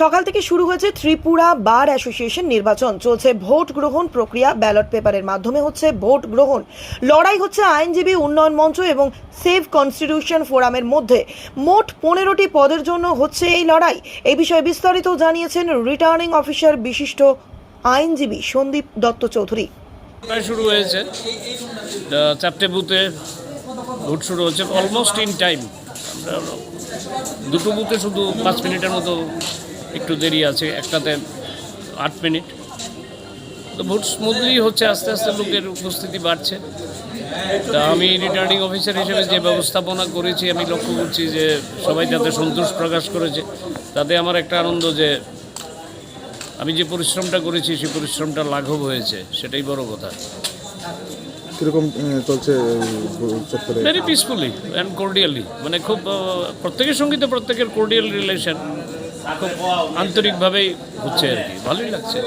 সকাল থেকে শুরু হয়েছে ত্রিপুরা বার অ্যাসোসিয়েশন নির্বাচন। চলছে ভোট গ্রহণ প্রক্রিয়া, ব্যালট পেপারের মাধ্যমে হচ্ছে ভোট গ্রহণ। লড়াই হচ্ছে আইনজীবী উন্নয়ন মঞ্চ এবং সেভ কনস্টিটিউশন ফোরামের মধ্যে। মোট পনেরোটি পদের জন্য হচ্ছে এই লড়াই। এই বিষয়ে বিস্তারিত জানিয়েছেন রিটার্নিং অফিসার বিশিষ্ট আইনজীবী সন্দীপ দত্ত চৌধুরী। শুরু হয়েছে। চারটে বুথে ভোট শুরু হচ্ছে অলমোস্ট ইন টাইম দুটো বুথে শুধু পাঁচ মিনিটের মতো একটু দেরি আছে একটাতে আট মিনিট। তো ভোট স্মুথলি হচ্ছে আস্তে আস্তে লোকের উপস্থিতি বাড়ছে। তা আমি রিটার্নিং অফিসার হিসেবে যে ব্যবস্থাপনা করেছি আমি লক্ষ্য করছি যে সবাই যাতে সন্তোষ প্রকাশ করেছে তাতে আমার একটা আনন্দ যে আমি যে পরিশ্রমটা করেছি সেই পরিশ্রমটা লাঘব হয়েছে সেটাই বড় কথা। কীরকম চলছে ভেরি পিসফুলি অ্যান্ড কোর্ডিয়ালি মানে খুব প্রত্যেকের সঙ্গে তো প্রত্যেকের কোর্ডিয়াল রিলেশন আন্তরিকভাবেই হচ্ছে আর কি। ভালোই লাগছে।